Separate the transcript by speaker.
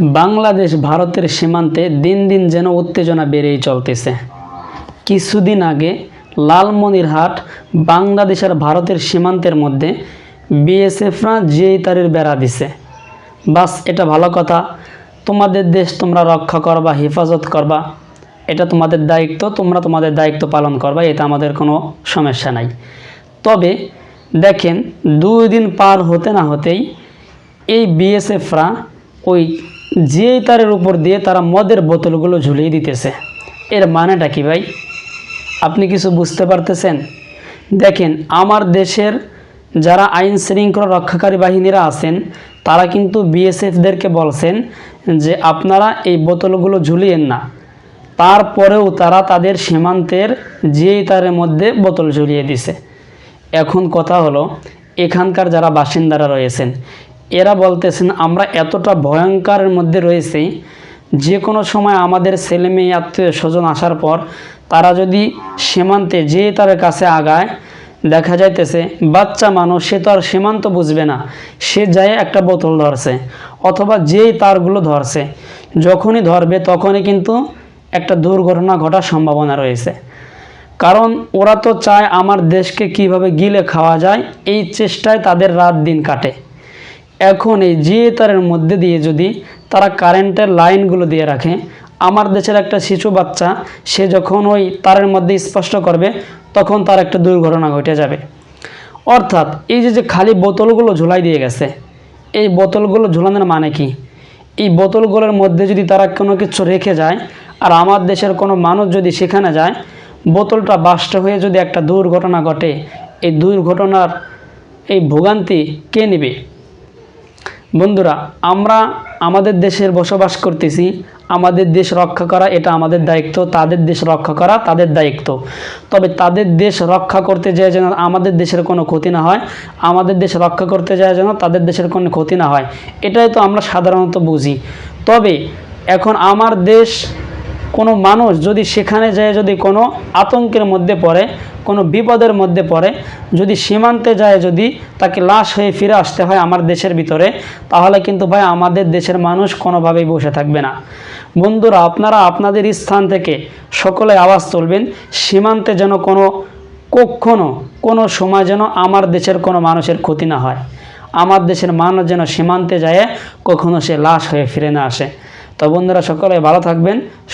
Speaker 1: বাংলাদেশ ভারতের সীমান্তে দিন দিন যেন উত্তেজনা বেড়েই চলতেছে। কিছুদিন আগে লালমনিরহাট বাংলাদেশ আর ভারতের সীমান্তের মধ্যে বিএসএফরা জিআই তারের বেড়া দিছে। বাস, এটা ভালো কথা। তোমাদের দেশ তোমরা রক্ষা করবা, হেফাজত করবা। এটা তোমাদের দায়িত্ব, তোমরা তোমাদের দায়িত্ব পালন করবা, এটা আমাদের কোনো সমস্যা নাই। তবে দেখেন, দুই দিন পার হতে না হতেই এই বিএসএফরা ওই জিআই তারের উপর দিয়ে তারা মদের বোতলগুলো ঝুলিয়ে দিতেছে। এর মানেটা কি ভাই? আপনি কিছু বুঝতে পারতেছেন? দেখেন, আমার দেশের যারা আইন শৃঙ্খলা রক্ষাকারী বাহিনীরা আছেন, তারা কিন্তু বিএসএফদেরকে বলছেন যে আপনারা এই বোতলগুলো ঝুলিয়েন না। তারপরেও তারা তাদের সীমান্তের জিআই তারের মধ্যে বোতল ঝুলিয়ে দিছে। এখন কথা হলো, এখানকার যারা বাসিন্দারা রয়েছেন এরা বলতেছেন, আমরা এতটা ভয়ঙ্করের মধ্যে রয়েছি যে কোনো সময় আমাদের ছেলে মেয়ে, আত্মীয় স্বজন আসার পর তারা যদি সীমান্তে যে তার কাছে আগায়, দেখা যাইতেছে বাচ্চা মানুষ, সে তো আর সীমান্ত বুঝবে না। সে যায় একটা বোতল ধরছে অথবা যেই তারগুলো ধরছে। যখনই ধরবে তখনই কিন্তু একটা দুর্ঘটনা ঘটার সম্ভাবনা রয়েছে। কারণ ওরা তো চায় আমার দেশকে কীভাবে গিলে খাওয়া যায়, এই চেষ্টায় তাদের রাত দিন কাটে। এখন এই জিএ তারের মধ্যে দিয়ে যদি তারা কারেন্টের লাইনগুলো দিয়ে রাখে, আমার দেশের একটা শিশু বাচ্চা, সে যখন ওই তারের মধ্যে স্পষ্ট করবে, তখন তার একটা দুর্ঘটনা ঘটে যাবে। অর্থাৎ এই যে যে খালি বোতলগুলো ঝুলাই দিয়ে গেছে, এই বোতলগুলো ঝুলানোর মানে কি? এই বোতলগুলোর মধ্যে যদি তারা কোনো কিছু রেখে যায়, আর আমার দেশের কোনো মানুষ যদি সেখানে যায়, বোতলটা বাস্ট হয়ে যদি একটা দুর্ঘটনা ঘটে, এই দুর্ঘটনার এই ভোগান্তি কে নেবে? বন্ধুরা, আমরা আমাদের দেশের বসবাস করতেছি, আমাদের দেশ রক্ষা করা এটা আমাদের দায়িত্ব, তাদের দেশ রক্ষা করা তাদের দায়িত্ব। তবে তাদের দেশ রক্ষা করতে যায় যেন আমাদের দেশের কোনো ক্ষতি না হয়, আমাদের দেশ রক্ষা করতে যায় যেন তাদের দেশের কোনো ক্ষতি না হয়, এটাই তো আমরা সাধারণত বুঝি। তবে এখন আমার দেশ কোনো মানুষ যদি সেখানে যায়, যদি কোনো আতঙ্কের মধ্যে পড়ে, কোনো বিপদের মধ্যে পড়ে, যদি সীমান্তে যায়, যদি তাকে লাশ হয়ে ফিরে আসতে হয় আমার দেশের ভিতরে, তাহলে কিন্তু ভাই আমাদের দেশের মানুষ কোনোভাবেই বসে থাকবে না। বন্ধুরা, আপনারা আপনাদের স্থান থেকে সকলে আওয়াজ তুলবেন, সীমান্তে যেন কোনো, কখনো কোনো সময় যেন আমার দেশের কোনো মানুষের ক্ষতি না হয়। আমার দেশের মানুষ যেন সীমান্তে যায়, কখনো সে লাশ হয়ে ফিরে না আসে। তো বন্ধুরা, সকলে ভালো থাকবেন